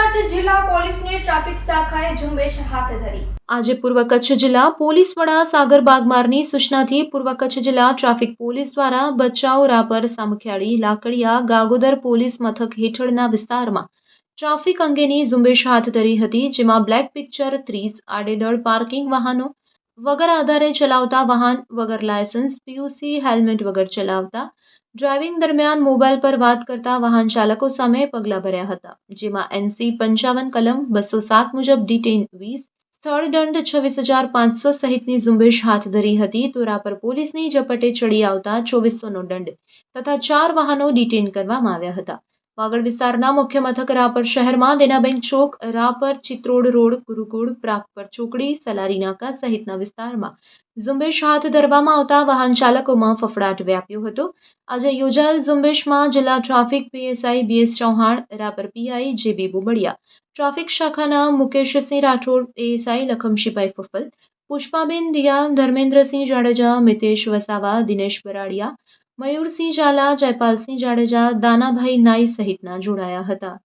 કચ્છ જિલ્લા પોલીસની ટ્રાફિક શાખાએ ઝુંબેશ હાથ ધરી. આજે પૂર્વ કચ્છ જિલ્લા પોલીસ વડા સાગર બાગમારની સૂચનાથી પૂર્વ કચ્છ જિલ્લા ટ્રાફિક પોલીસ દ્વારા બચાવ રાપર સામખિયાળી લાકડિયા ગાગોદર પોલીસ મથક હેઠળના વિસ્તારમાં ટ્રાફિક અંગેની ઝુંબેશ હાથ ધરી હતી, જેમાં બ્લેક પિક્ચર, ત્રીસ આડેદળ પાર્કિંગ વાહનો વગર આધારે ચલાવતા વાહન વગર લાયસન્સ, પીયુસી, હેલ્મેટ વગર ચલાવતા ડ્રાઇવિંગ દરમિયાન મોબાઈલ પર વાત કરતા વાહન ચાલકો સામે પગલાં ભર્યા હતા, જેમાં એનસી પંચાવન કલમ બસો સાત મુજબ ડિટેન વીસ, સ્થળ દંડ છવ્વીસ હજાર પાંચસો સહિતની ઝુંબેશ હાથ ધરી હતી, તો રાપર પોલીસની ઝપટે ચડી આવતા ચોવીસોનો દંડ તથા ચાર વાહનો ડિટેન કરવામાં આવ્યા હતા. વાગડ વિસ્તારના મુખ્ય મથક રાપર શહેરમાં દેનાબેન ચોક, રાપર, ચિત્રોડ રોડ, ગુરુકુળ પ્રાગપર ચોકડી, સલારી નાકા સહિતના વિસ્તારમાં ઝુંબેશ હાથ ધરવામાં આવતા વાહન ચાલકોમાં ફફડાટ વ્યાપ્યો હતો. આજે યોજાયેલ ઝુંબેશમાં જિલ્લા traffic PSI BS Chauhan, Rapar PI JB Bobadiya, traffic શાખાના મુકેશસિંહ રાઠોડ, એએસઆઈ લખમશીભાઈ ફફલ, પુષ્પાબેન દિયા, ધર્મેન્દ્રસિંહ જાડેજા, મિતેશ વસાવા, દિનેશ બરાડિયા મયુરસિંહ ઝાલા જયપાલસિંહ જાડેજા દાનાભાઈ નાઈ સહિતના જોડાયા હતા.